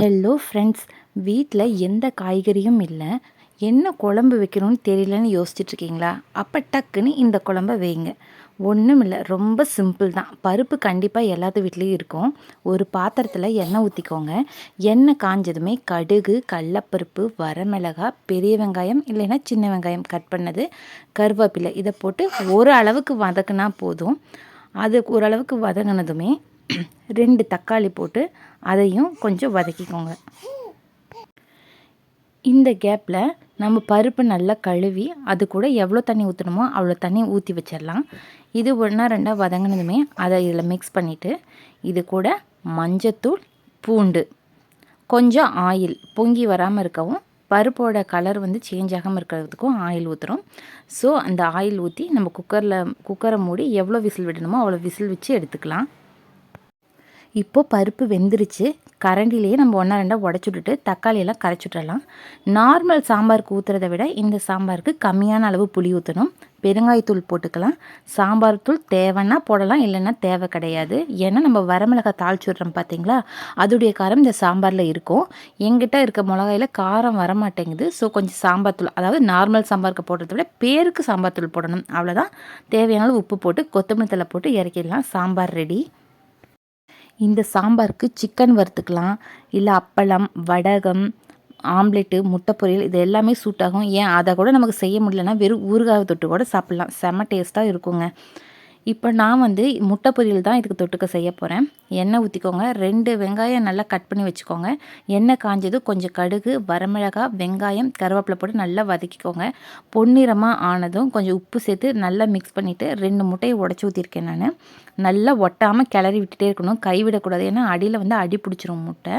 Hello friends வீட்டில் எந்த காய்கறியும் இல்லை. என்ன குழம்பு வைக்கணும்னு தெரியலன்னு யோசிச்சுட்ருக்கீங்களா? அப்போ டக்குன்னு இந்த குழம்ப வைங்க. ஒன்றும் இல்லை ரொம்ப சிம்பிள் தான். பருப்பு கண்டிப்பாக எல்லாத்து வீட்லேயும் இருக்கும். ஒரு பாத்திரத்தில் எண்ணெய் ஊற்றிக்கோங்க எண்ணெய் காஞ்சதுமே கடுகு கடலப்பருப்பு வரமிளகா பெரிய வெங்காயம் இல்லைன்னா சின்ன வெங்காயம் கட் பண்ணது கருவேப்பிலை இதை போட்டு ஒரு அளவுக்கு வதக்குனா போதும். அது ஓரளவுக்கு வதங்கினதுமே ரெண்டு தக்காளி போட்டு அதையும் கொஞ்சம் வதக்கிக்கோங்க. இந்த கேப்பில் நம்ம பருப்பு நல்லா கழுவி அது கூட எவ்வளோ தண்ணி ஊற்றணுமோ அவ்வளோ தண்ணி ஊற்றி வச்சிடலாம். இது ஒன்றா ரெண்டாக வதங்கினதுமே அதை இதில் மிக்ஸ் பண்ணிவிட்டு இது கூட மஞ்சத்தூள் பூண்டு கொஞ்சம் ஆயில் பொங்கி வராமல் இருக்கவும் பருப்போட கலர் வந்து சேஞ்ச் ஆகாமல் இருக்கிறதுக்கும் ஆயில் ஊற்றுறோம் ஸோ அந்த ஆயில் ஊற்றி நம்ம குக்கரில் குக்கரை மூடி எவ்வளோ விசில் விடணுமோ அவ்வளோ விசில் வச்சு எடுத்துக்கலாம். இப்போது பருப்பு வெந்துருச்சு. கரண்டிலேயே நம்ம ஒன்றா ரெண்டாக உடச்சி விட்டுட்டு தக்காளியெல்லாம் கரைச்சி நார்மல் சாம்பாருக்கு ஊற்றுறத விட இந்த சாம்பாருக்கு கம்மியான அளவு புளி ஊற்றணும் பெருங்காயத்தூள் போட்டுக்கலாம். சாம்பார் தூள் தேவைன்னா போடலாம் இல்லைன்னா தேவை கிடையாது. ஏன்னா நம்ம வரமிளகாய் தாளிச்சு விட்றோம் பார்த்தீங்களா அதோடைய காரம் இந்த சாம்பாரில் இருக்கும். எங்கிட்ட இருக்க மிளகாயில் காரம் வரமாட்டேங்குது. ஸோ கொஞ்சம் சாம்பார் தூள் அதாவது நார்மல் சாம்பாருக்கு போடுறத விட பேருக்கு சாம்பார் தூள் போடணும். அவ்வளோதான் தேவையான உப்பு போட்டு கொத்தமல்லி தலை போட்டு இறக்கிடலாம். சாம்பார் ரெடி இந்த சாம்பாருக்கு சிக்கன் வறுத்துக்கலாம் இல்லை அப்பளம் வடகம் ஆம்லெட்டு முட்டை பொரியல் இது எல்லாமே சூட் ஆகும். ஏன்? அதை கூட நமக்கு செய்ய முடியலன்னா வெறும் ஊறுகாய் தொட்டு கூட சாப்பிட்லாம். செம்ம டேஸ்ட்டாக இருக்குங்க. இப்போ நான் வந்து முட்டை பொரியல் தான் இதுக்கு தொட்டுக்க செய்ய போகிறேன் எண்ணெய் ஊற்றிக்கோங்க ரெண்டு வெங்காயம் நல்லா கட் பண்ணி வச்சுக்கோங்க. எண்ணெய் காஞ்சது கொஞ்சம் கடுகு வரமிளகா வெங்காயம் கருவேப்பிலை போட்டு நல்லா வதக்கிக்கோங்க. பொன்னிறமாக ஆனதும் கொஞ்சம் உப்பு சேர்த்து நல்லா மிக்ஸ் பண்ணிவிட்டு ரெண்டு முட்டையை உடச்சி ஊற்றிருக்கேன் நான். நல்லா ஒட்டாமல் கிளறி விட்டுட்டே இருக்கணும். கைவிடக்கூடாது ஏன்னா அடியில் வந்து அடி பிடிச்சிரும் முட்டை.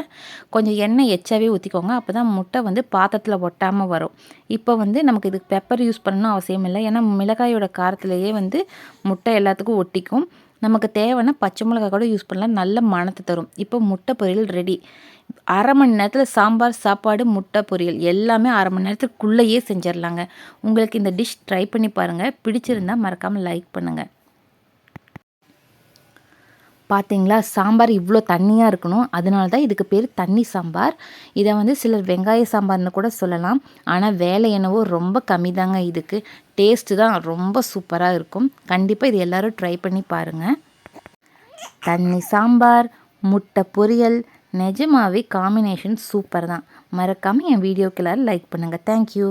கொஞ்சம் எண்ணெய் எச்சாவே ஊற்றிக்கோங்க அப்போ தான் முட்டை வந்து பாத்திரத்தில் ஒட்டாமல் வரும். இப்போ வந்து நமக்கு இதுக்கு பெப்பர் யூஸ் பண்ணணும் அவசியம் இல்லை. ஏன்னா மிளகாயோட காரத்துலேயே வந்து முட்டை எல்லாம் எல்லாத்துக்கும் ஒட்டிக்கும். நமக்கு தேவைன்னா பச்சை மிளகா கூட யூஸ் பண்ணலாம். நல்ல மனத்தை தரும். இப்போ முட்டை பொரியல் ரெடி அரை மணி நேரத்தில் சாம்பார் சாப்பாடு முட்டை பொரியல் எல்லாமே அரை மணி நேரத்துக்குள்ளேயே செஞ்சிடலாங்க உங்களுக்கு இந்த டிஷ் ட்ரை பண்ணி பாருங்கள் பிடிச்சிருந்தால் மறக்காமல் லைக் பண்ணுங்கள் பார்த்தீங்களா? சாம்பார் இவ்வளோ தண்ணியாக இருக்கணும். அதனால தான் இதுக்கு பேர் தண்ணி சாம்பார். இதை வந்து சிலர் வெங்காய சாம்பார்னு கூட சொல்லலாம். ஆனால் வேலை என்னவோ ரொம்ப கம்மி தாங்க இதுக்கு. டேஸ்ட்டு தான் ரொம்ப சூப்பராக இருக்கும். கண்டிப்பாக இது எல்லோரும் ட்ரை பண்ணி பாருங்கள் தண்ணி சாம்பார் முட்டை பொரியல் நிஜமாவே காம்பினேஷன் சூப்பர் தான் மறக்காமல் என் வீடியோக்கு எல்லோரும் லைக் பண்ணுங்கள் தேங்க்யூ